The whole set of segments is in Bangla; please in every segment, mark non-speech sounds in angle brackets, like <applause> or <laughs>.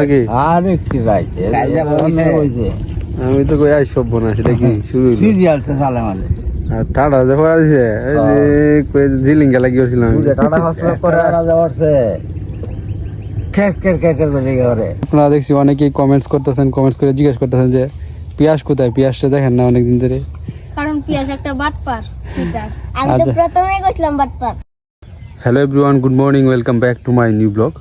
নাকি? আরে আমি তো কই সভ্য না সেটা কি শুরু সিরিয়াল তো চালে মানে আর ঠাডা দেখো আছে এই যে কই জিলিঙ্গা লাগি টাটা করে করে আপনারা দেখছি অনেকেই কমেন্টস করতেছেন কমেন্টস করে জিজ্ঞেস করতেছেন যে পিয়াস কোথায়? পিয়াসটা দেখেন না অনেকদিন ধরে। কারণ পিয়াস একটা বাটপার আমি তো আচ্ছা। প্রথমেই কইছিলাম বাটপার। Hello everyone good morning welcome back to my new blog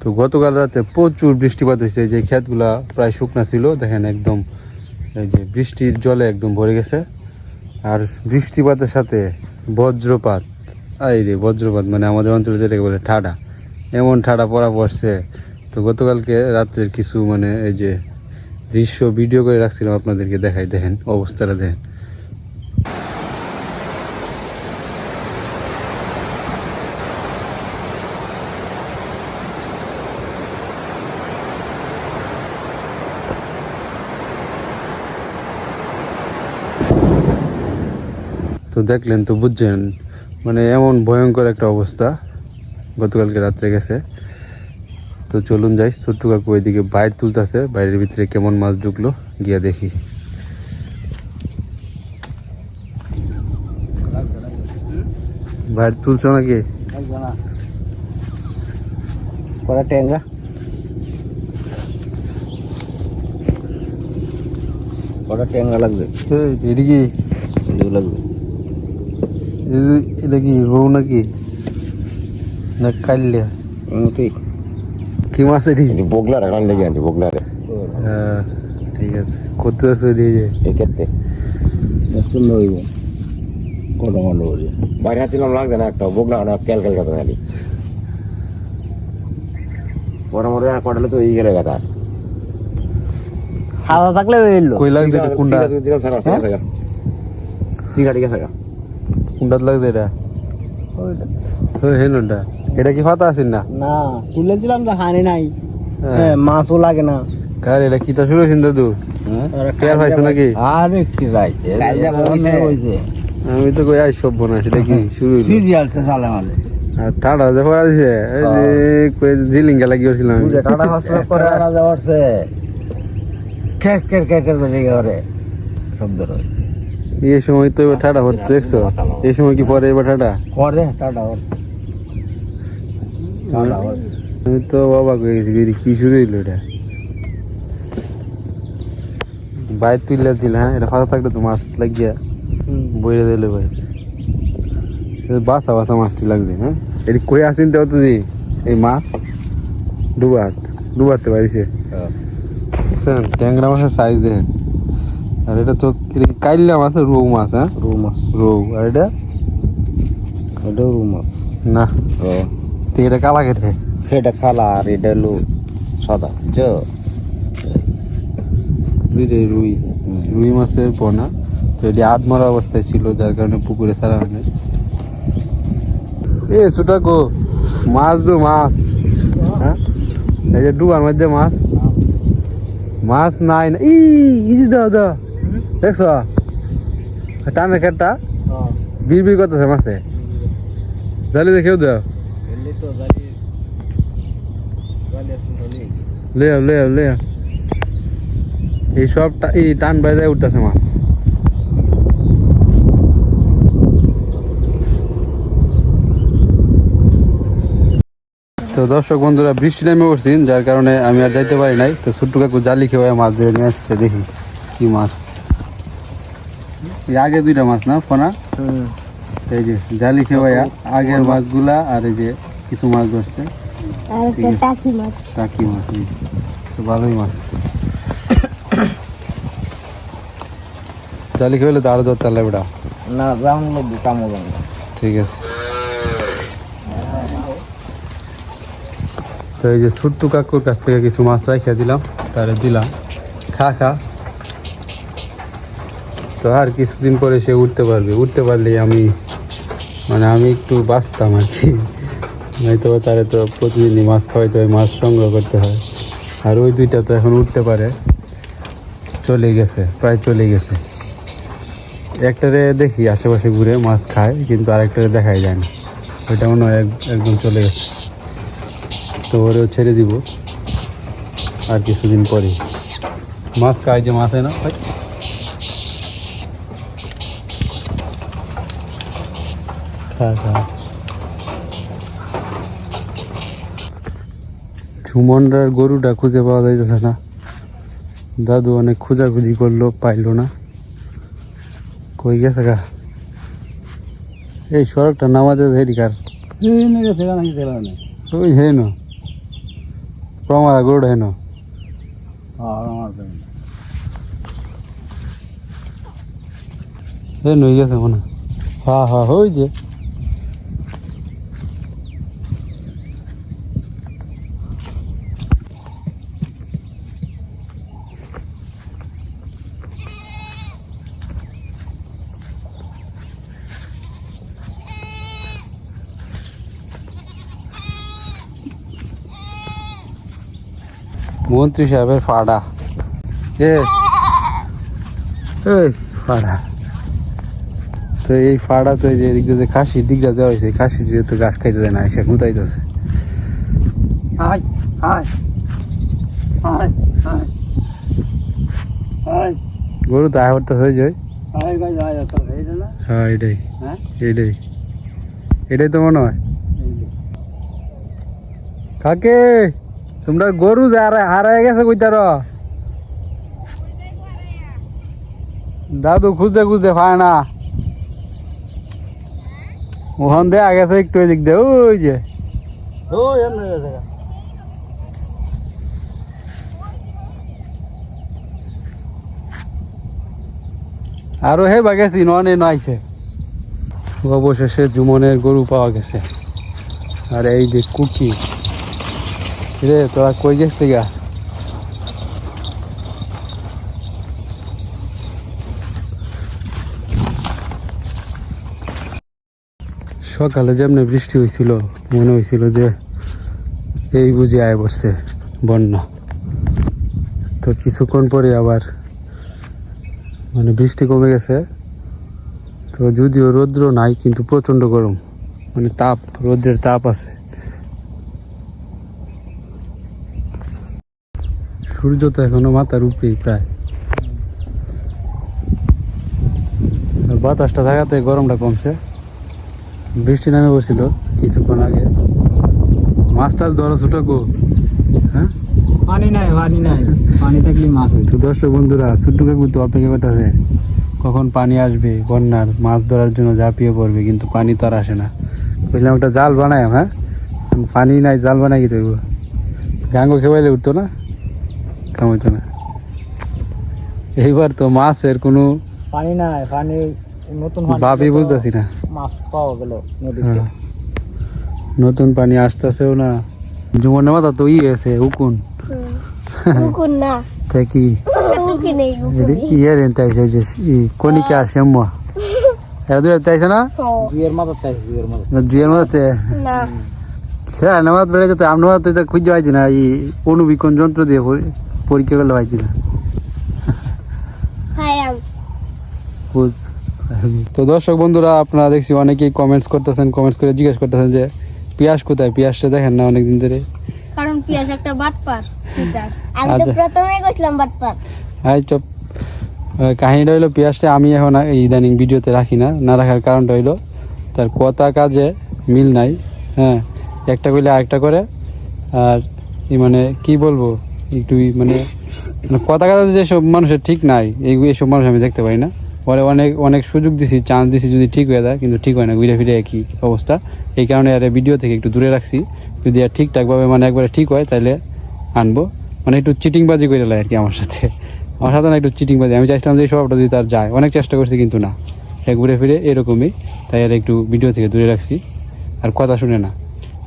তো গতকাল রাতে প্রচুর বৃষ্টিপাত হয়েছে, যে ক্ষেতগুলা প্রায় শুকনা ছিল, দেখেন একদম এই যে বৃষ্টির জলে একদম ভরে গেছে। আর বৃষ্টিপাতের সাথে বজ্রপাত এই রে বজ্রপাত মানে আমাদের অঞ্চলে যেটাকে বলে ঠাডা, এমন ঠাডা পড়া পড়ছে। তো গতকালকে রাত্রের কিছু মানে এই যে দৃশ্য ভিডিও করে রাখছিলাম আপনাদেরকে দেখাই, দেখেন অবস্থাটা দেখেন তো দেখলেন তো বুঝছেন মানে এমন ভয়ঙ্কর একটা অবস্থা। গতকালকে রাত্রে গেছে। তো চলুন যাই ছোট্ট কাকু ওইদিকে বাইর তুলতেছে বাইরের ভিতরে কেমন মাছ ঢুকলো গিয়া দেখি। বাইর তুলছো নাকি? করা টেঙ্গা কটা টেঙ্গা লাগবে। এই, এটা কি এগুলো লাগবে। এটা- কি রৌ নাকি? না এমনি কি মাছ এটি? বগলার এখন লেগে আনছি বগলারে। হ্যাঁ, ঠিক আছে। করতে আসো দিয়ে যায় এই ক্ষেত্রে। সুন্দর হইব কটা মন্ড করি বাইরে হাঁটছিলাম লাগছে না একটা। বগলা না ক্যাল ক্যাল কথা খালি পরে মরে কটালে তো এই গেলে কথা। হাওয়া থাকলে হইল কই লাগছে কুন্ডা সিগারেট গেছে কুন্ডাত লাগছে এটা ওই হেনটা এটা কি ফাতা আছেন না না তুলে দিলাম তো হানি নাই হ্যাঁ। মাছও লাগে না কার এটা কিতা শুরু হয়েছেন দাদু টের পাইছো নাকি আরে কি বইছে। আমি তো কই আই সভ্য না সেটা কি শুরু হইল সিরিয়াল তো চালে মানে আর ঠাডা দেখো আছে এই যে কই জিলিঙ্গা লাগি গেছিলাম টাটা হসপিটাল করে খের খের খের খের করে করে শব্দ রয় এই সময় তো এবার ঠাডা হচ্ছে দেখছ? এই সময় কি পরে এবার ঠাডা? টাটা ওর আমি তো অবাক হয়ে গেছি কি- কি শুরু হইল এটা? বাইর তুললে দিল হ্যাঁ? এটা ফাঁকা থাকলে তো মাছ লাগিয়া বইরে দিলে ভাই। বাসা বাসা মাছটি লাগবে হ্যাঁ? এটি কই আসিন তো তুই এই মাছ? ডুবাত। ডুবাতে পারিছে। ট্যাংরা মাছের সাইজ দেখেন। আর এটা তো এটা কি কাইল্লা মাছ না রৌ মাছ হ্যাঁ? রু মাছ। রৌ আর এটা? এটাও রু মাছ। না। ও। তো এটা কালা কেটে এটা খালা আর এটা হলো সাদা চ দুইটাই রুই। রুই মাছের পোনা। তো এটি আধমরা অবস্থায় ছিল যার কারণে পুকুরে ছাড়া হয় না এ সুটাকো মাছ দু মাছ। হ্যাঁ? এই যে ডুবার মধ্যে মাছ। মাছ। নাই না। ই দাও দাও। দেখছ? টানের খেটটা বিড় বিড় করতেছে মাছে। জালি দেখেও দাও লে আও, লে আও, লে আও। এই সব এই টান বাজায় উঠতেছে মাছ। তো দর্শক বন্ধুরা বৃষ্টি নেমে পড়ছি যার কারণে আমি আর যাইতে পারি নাই। তো ছোট্ট কাকু জালি খেয়ে মাছ ধরে নিয়ে আসছে দেখি কি মাছ। আগে দুইটা মাছ না ফোনা? এই যে জালি খেয়ে আগের মাছগুলা আর এই যে কিছু মাছ ধরছে। আর টাকি মাছ। টাকি ভালোই মাছ। জালি খেলে তো আরও ধরতে বেটা না? রাউন্ড লাগবে কামো ঠিক আছে। তো এই যে ছোট্টু কাকুর কাছ থেকে কিছু মাছ রাখিয়া দিলাম তারে দিলাম। খা খা। তো আর কিছুদিন পরে সে উঠতে পারবে। উঠতে পারলেই আমি মানে আমি একটু বাঁচতাম আর কি। নয়তো তারে তো প্রতিদিনই মাছ খাওয়াইতে হয়, মাছ সংগ্রহ করতে হয়। আর ওই দুইটা তো এখন উঠতে পারে। চলে গেছে, প্রায় চলে গেছে। একটারে দেখি আশেপাশে ঘুরে মাছ খায়, কিন্তু আরেকটারে দেখাই যায় না। ওইটা মনে হয় এক- একদম চলে গেছে। তো ওরেও ছেড়ে দিব। আর কিছুদিন পরে মাছ খায় যে মাছ হয় না ভাই খা খা ঝুমনরার গরুটা খুঁজে পাওয়া যাইতেছে না। দাদু অনেক খোঁজাখুঁজি করল, পাইলো না। কই গেছে গা? এই সড়কটা নামাতে হেরিকার ওই হেন। প্রমারা গরুটা হেন। হেন হয়ে গেছে মনে হয়। হ্যাঁ হ্যাঁ যে মন্ত্রী সাহেবের ফাড়া। এ ফাড়া। তো এই ফাড়া তো যে এদিক দিয়ে খাসির দিকটা দেওয়া হয়েছে খাসির তো গাছ খাইতে দেয় না এসে গুতাইতেছে। হাই গরু তো আয় তো হয়ে যায়। হ্যাঁ এটাই হ্যাঁ? এটাই এটাই তো মনে হয়। কাকে? তোমরা গরু যারা হারায় গেছে কইতার দাদু খুঁজতে খুঁজতে পায় না। ওখান দেয়া গেছে একটু এদিক দিয়ে ওই যে। আরও হে বা গেছি ননে নয়ছে অবশেষে জুমনের গরু পাওয়া গেছে। আর এই যে কুকি। রে তোরা কই গেছিস গা? সকালে যেমনি বৃষ্টি হয়েছিল মনে হয়েছিল যে এই বুঝি আয় বসছে বন্যা। তো কিছুক্ষণ পরে আবার মানে বৃষ্টি কমে গেছে। তো যদিও রৌদ্র নাই, কিন্তু প্রচণ্ড গরম। মানে তাপ, রৌদ্রের তাপ আছে। সূর্য তো এখনও মাথার উপরেই প্রায়। আর বাতাসটা থাকাতে গরমটা কমছে। বৃষ্টি নামে বসছিল কিছুক্ষণ আগে। মাছ টাছ ধরো ছোট গো। হ্যাঁ? পানি নাই পানি নাই। পানি থাকলে মাছ হইতো। দর্শক বন্ধুরা ছোট্টু কাকু তো অপেক্ষা করতেছে কখন পানি আসবে বন্যার মাছ ধরার জন্য ঝাঁপিয়ে পড়বে কিন্তু পানি তো আর আসে না। বুঝলাম একটা জাল বানাই হ্যাঁ? পানি নাই জাল বানাই কি দেবো গাঙ্গো খেবাইলে উঠতো না? কামাইতো না। এইবার তো মাছের কোনো পানি নাই পানি নতুন ভাবই বুঝতেছি না। মাছ পাওয়া গেল নদীতে। হ্যাঁ। নতুন পানি আসতেছেও না। জুমনের মাথা তো ই আছে উকুন। উকুন না। তা কি? উকি নেই এটি ইয়ে রেন তাইছে যে ই কনিকা শ্যাম্মা এরা দুটো তাইছে না? জুয়ের মাথা তাই জুয়ের মাথা জুয়ের মধ্যে না। নামাজ বেড়ে যেতে আমরা তো খুঁজে পাইছি না এই অনুবীক্ষণ যন্ত্র দিয়ে পরীক্ষা করলে পাইছি না হাই আম বুঝ তো দর্শক বন্ধুরা আপনারা দেখছি অনেকেই কমেন্টস করতেছেন কমেন্টস করে জিজ্ঞেস করতেছেন যে পিয়াস কোথায়? পিয়াসটা দেখেন না অনেকদিন ধরে। কারণ পিয়াস একটা বাটপার আমি তো আচ্ছা। প্রথমেই কইছিলাম বাটপার। হাই চপ কাহিনীটা হইল পিয়াসটা আমি এখন এই ইদানিং ভিডিওতে রাখি না। না রাখার কারণটা হইল তার কথা কাজে মিল নাই হ্যাঁ। একটা কইলে আরেকটা করে আর মানে কি বলব? একটু ই মানে মানে কথা কাজে যেসব মানুষের ঠিক নাই, এই এইসব মানুষ আমি দেখতে পাই না। পরে অনেক অনেক সুযোগ দিছি চান্স দিছি যদি ঠিক হয়ে যায়, কিন্তু ঠিক হয় না, ঘুরে ফিরে একই অবস্থা। এই কারণে আর ভিডিও থেকে একটু দূরে রাখছি। যদি আর ঠিকঠাকভাবে মানে একবারে ঠিক হয় তাহলে আনব। মানে একটু চিটিংবাজি করে লাই আর কি আমার সাথে। আমার সাথে না একটু চিটিংবাজি আমি চাইছিলাম যে স্বভাবটা যদি তার যায়। অনেক চেষ্টা করছি, কিন্তু না। ঘুরে ফিরে এরকমই। তাই আর একটু ভিডিও থেকে দূরে রাখছি। আর কথা শুনে না।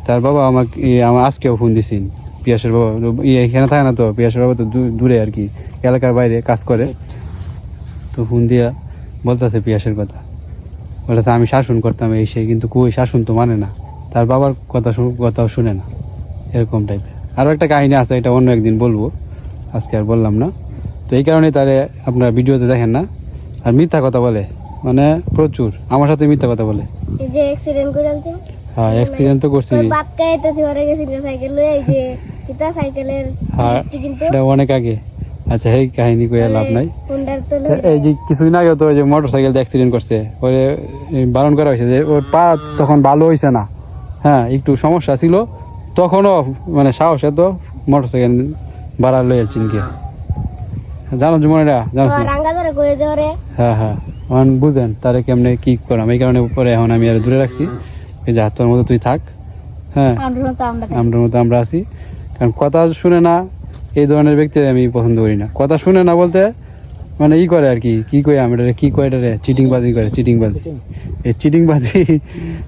তার বাবা আমাকে আমার আজকেও ফোন দিছেন। পিয়াসের বাবা ইয়ে এখানে থাকে না তো পিয়াসের বাবা তো দূরে আর কি এলাকার বাইরে কাজ করে। তো ফোন দিয়া বলতেছে পিয়াসের কথা। বলতেছে আমি শাসন করতাম এই সেই কিন্তু কই শাসন তো মানে না। তার বাবার কথা কথাও শুনে না। এরকম টাইপের আরও একটা কাহিনী আছে এটা অন্য একদিন বলব। আজকে আর বললাম না। তো এই কারণে তারে আপনার ভিডিওতে দেখেন না। আর মিথ্যা কথা বলে। মানে প্রচুর। আমার সাথে মিথ্যা কথা বলে। যে অ্যাক্সিডেন্ট করে হ্যাঁ অ্যাক্সিডেন্ট তো করছি। কাইতে ঝরে গেছিল সাইকেল লয়ে এই যে কিতা সাইকেলের হ্যাঁ কিন্তু এটা অনেক আগে। আচ্ছা এই কাহিনী কইয়া লাভ নাই। এই যে কিছুদিন আগে তো যে মোটর সাইকেল অ্যাক্সিডেন্ট করছে ওরে বারণ করা হয়েছে যে ওর পা তখন ভালো হয়েছে না। হ্যাঁ একটু সমস্যা ছিল তখনও মানে সাহস এত মোটর সাইকেল ভাড়া লই যাচ্ছেন কি জানো জুমনিরা জানো হ্যাঁ হ্যাঁ এখন বুঝেন তারে কেমনে কি করাম এই কারণে পরে এখন আমি আর দূরে রাখছি। যা তোর মতো তুই থাক। হ্যাঁ আমরা মতো আমরা আছি। কারণ কথা শুনে না এই ধরনের ব্যক্তি আমি পছন্দ করি না। কথা শুনে না বলতে মানে ই করে আর কি কি কই আমি এটা কি কয় এটা চিটিং বাজি করে চিটিং। বাজি এই চিটিং বাজি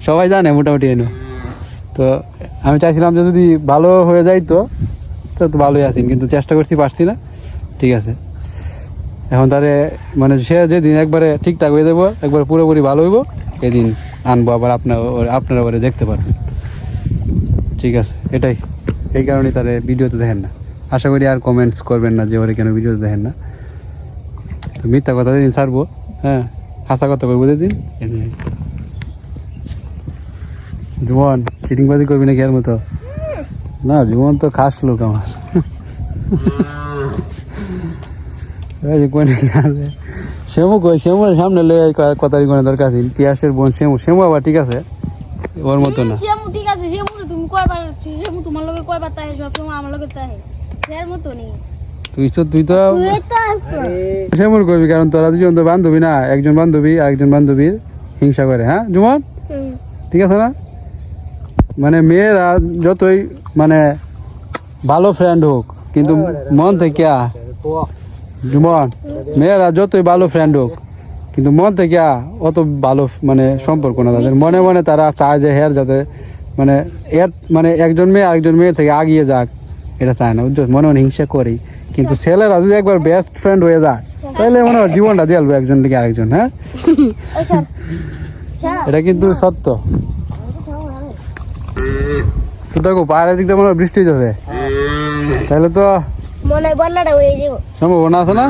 সবাই জানে মোটামুটি এনো। তো আমি চাইছিলাম যে যদি ভালো হয়ে যাই তো তো ভালোই আছি কিন্তু চেষ্টা করছি পারছি না। ঠিক আছে। এখন তারে মানে সে যেদিন একবারে ঠিকঠাক হয়ে দেবো একবারে পুরোপুরি ভালো হইব এদিন আনব আবার আপনার আপনারা ওরে দেখতে পারবেন ঠিক আছে এটাই। এই কারণে তারে ভিডিওতে দেখেন না। আশা করি আর কমেন্টস করবেন না যে ওরে কেন ভিডিওতে দেখেন না। তো মিথ্যা কথা দিন, ছাড়বো। হ্যাঁ হাসা কথা কই বুঝে দিন। জুমন চিটিংবাজি করবি নাকি এর মতো? না জুমন তো খাস লোক আমার। <laughs> শ্যামু কই? শ্যামুর সামনে লে কোনো দরকার আছে। পিয়াসের বোন শ্যামু। শ্যামু আবার ঠিক আছে? ওর মতো না। ঠিক আছে তোমার লগে কয়বার তাই সব সময় আমার লগে এর মতো নেই তুই তো তুই তো করবি কারণ তোরা দুজন তো বান্ধবী না একজন বান্ধবী একজন বান্ধবীর হিংসা করে হ্যাঁ জুমন ঠিক আছে না? মানে মেয়েরা যতই মানে ভালো ফ্রেন্ড হোক কিন্তু মন থেকে জুমন মেয়েরা যতই ভালো ফ্রেন্ড হোক কিন্তু মন থেকে অত ভালো মানে সম্পর্ক না তাদের। মনে মনে তারা চায় যে হের যাতে মানে এর মানে একজন মেয়ে আরেকজন মেয়ে থেকে আগিয়ে যাক এটা চায় না বুঝছ? মনে মনে হিংসা করেই কিন্তু ছেলেরা যদি একবার বেস্ট ফ্রেন্ড হয়ে যায় তাহলে মনে হয় জীবনটা দিয়ে আলবো একজন থেকে আরেকজন হ্যাঁ? <laughs> এটা কিন্তু সত্য। সুটাকু পাহাড়ের দিক মনে হয় বৃষ্টি যাবে তাহলে তো মনে হয় বন্যাটা হয়ে যাব। সম্ভাবনা আছে না?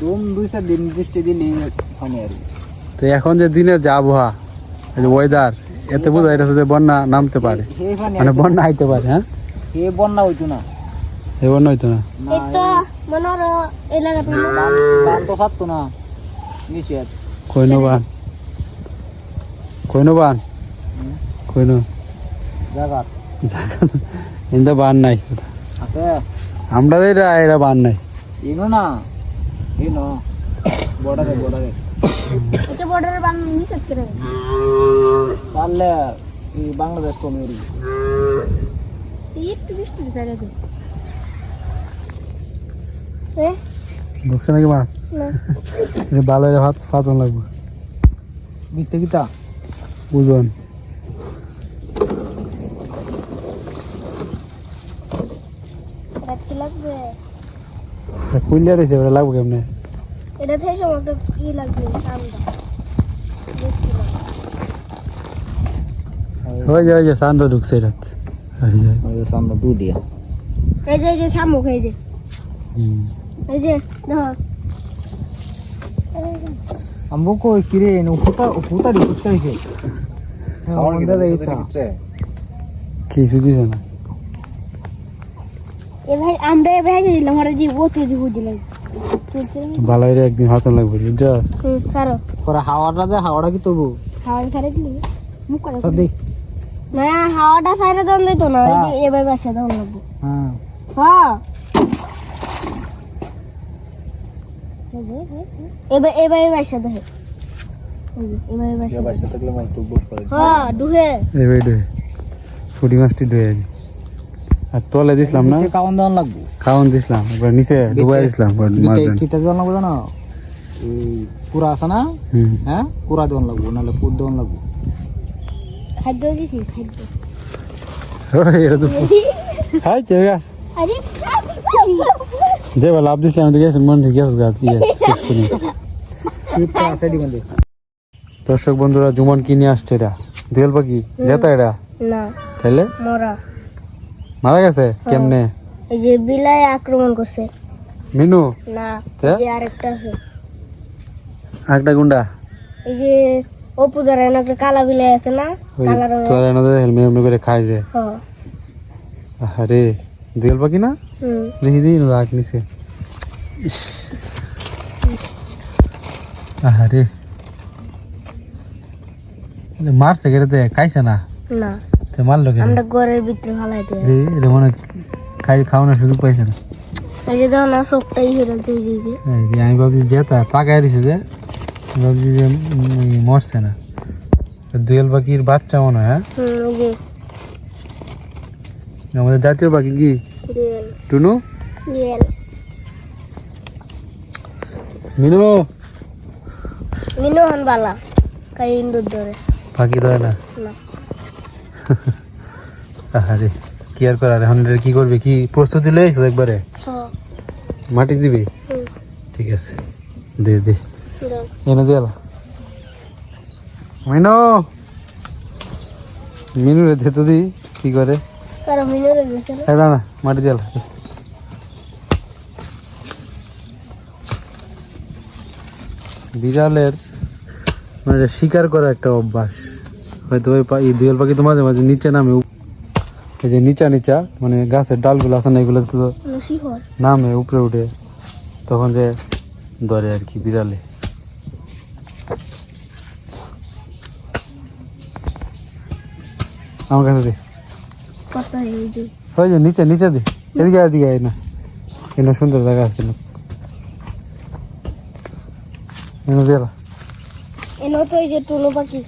দুম দুই চার দিন বৃষ্টি দিলে পানি তো এখন যে দিনের যে আবহাওয়া ওয়েদার এতে বোঝা এটা যে বন্যা নামতে পারে। হে মানে বন্যা আইতে পারে হ্যাঁ? এ বন্যা হইতো না। এ বন্যা হইতো না। এই তো মনে হলো এলাকাতে ধান তো ছাড়তো না। নিচে আছে। কইনো বান? কইনো বান? কইনো জায়গা কিন্তু বান নাই। আছে? আমরা এরা এরা বান নাই। ইনো না। ইনো বর্ডারে বর্ডারে। বাংলাদেশ তো মেরি। একটু বৃষ্টি স্যার এ? ঢুকছে নাকি মাছ? না। ভালো ভাত ফাতন লাগবে। মিথ্যে কিতা বুঝুন। রাত কি লাগবে? কুলিয়া রয়েছে লাগবে কেমনে? এটা থেকে সময় একটা ই লাগবে না। ওই যে ওই যে শান্ত ঢুকছে এটা ওই যে। সামনে দু দিয়া। এই যে এই যে শামুক এই যে। হুম। এই যে দেখো আমবো কই কিরে নো ফুটা ফুটা দি ফুটা দিছে। আমার কি দাদা এইটা কিছু দিছে না। এ ভাই আমরা এ ভাই দিলাম আমরা যে ও তো যে দিলাম। ভালো এটা একদিন হাতন লাগবে বুঝছস? হুম পরে হাওয়াটা দে হাওয়াটা কি তবু? খাওয়া খারে দিলি মুখ করে সাদি না হাওয়াটা সাইরে দাম দিত না এবার বাসা দাম লাগবে হ্যাঁ। হ্যাঁ এবার এবার এবার বাসা দেখে এবার এবার বাসা থাকলে মাই তো বুক হ্যাঁ দুহে। এই বেড ছুটি মাছটি আনি। আর তলে দিছিলাম না? কাউন দান লাগবো। খাওয়ান দিছিলাম এবার নিচে ডুবাই দিছিলাম। কিটা লাগবো জানো? পুরা আছে না? হ্যাঁ? পুরা দান লাগবো নাহলে পুর দান লাগবো। খাদ্য দিছি খাদ্য। এটা তো হাই চেগা আরে যে ভালো লাভ দিছিলাম তো গেছেন মন থেকে গেছ গা ইয়ে <laughs> দর্শক বন্ধুরা জুমন কি নিয়ে আসছে এটা দেল পাখি জেতা এটা না। তাইলে? মরা। মারা গেছে? কেমনে? এই যে বিলাই আক্রমণ করছে। মিনু? না? যে আরেকটা আছে। একটা গুন্ডা? এই যে অপুদার একটা কালা বিলাই আছে না? কালা রঙের তোর হেলমেট এমনি করে খাই যে আরে দুয়েল পাখি না? দেখি দিন রাগ নিছে। আরে মারছে গেলে খাইছে না? না। তো মারলো কেন? আমরা ঘরের ভিতরে ফালাইতে দেখি, এটা মনে খাই খাওয়ানোর সুযোগ পাইছে না। এই যে দেখো না সবটাই হেরালছে এই যে এই যে এই যে আমি ভাবছি যেতা তাকায় দিছে যে ভাবছি যে মরছে না। দুয়েল পাখির বাচ্চা মনে হয় আমাদের জাতীয় পাখি কি? টুনু? মিনু? মিনু হন বালা কাই ইন্দুর ধরে। পাখি ধরে না? না। আরে কি আর করার? এখন কি করবে? কি প্রস্তুতি লয়েছো একবারে? হ্যাঁ মাটি দিবি? ঠিক আছে দে দে। এনে দিয়ে মিনু মিনু রে দে তো দি কি করে? না? দাঁড়া মাটি দিয়ে বিড়ালের মানে শিকার করা একটা অভ্যাস। হয়তো এই দুয়েল পাখি তো মাঝে মাঝে নিচে নামে এই যে নিচা নিচা মানে গাছের ডালগুলো আছে না এগুলো তো নামে উপরে উঠে তখন যে ধরে আর কি বিড়ালে। আমার কাছে দে। এই যে। নিচে নিচে দে। এদিকে এদিকে না এনে। সুন্দর জায়গা আছে কেন এনে দাও। এনো তো এই যে টুনো পাখি।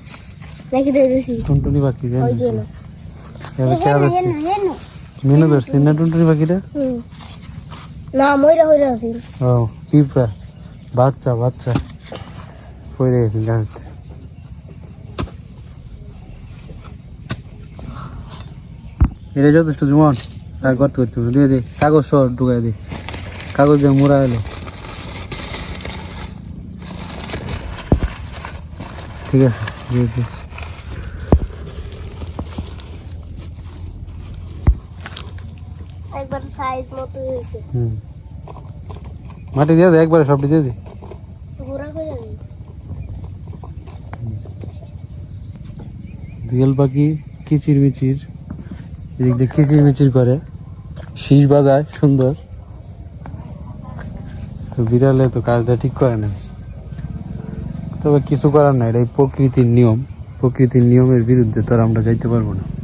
রেখে দিয়েছি টুনটুনি পাখি ওই যে না। এবার আছে? মেনু ধরছি না টুনটুনি পাখিটা? না ময়রা হইরা আছি। ও পিঁপড়া। বাচ্চা বাচ্চা। পড়ে গেছে গাছ? এটা যথেষ্ট জুমন আর গর্ত করতে দিয়ে দে কাগজ সর ঢুকাই দে। কাগজ দিয়ে মোড়া এলো। ঠিক আছে দিয়ে একবার সাইজ মতো হয়েছে। হুম। মাটি দিয়ে দে একবারে সবটি দিয়ে দে। ঘোরা করে যাবে দুয়েল পাখি কিচির মিচির। এদিক দিয়ে কিচির মিচির করে। শীষ বাজায় সুন্দর। তো বিড়ালে তো কাজটা ঠিক করে না তবে কিছু করার নাই এটা এই প্রকৃতির নিয়ম। প্রকৃতির নিয়মের বিরুদ্ধে তো আমরা যাইতে পারব না।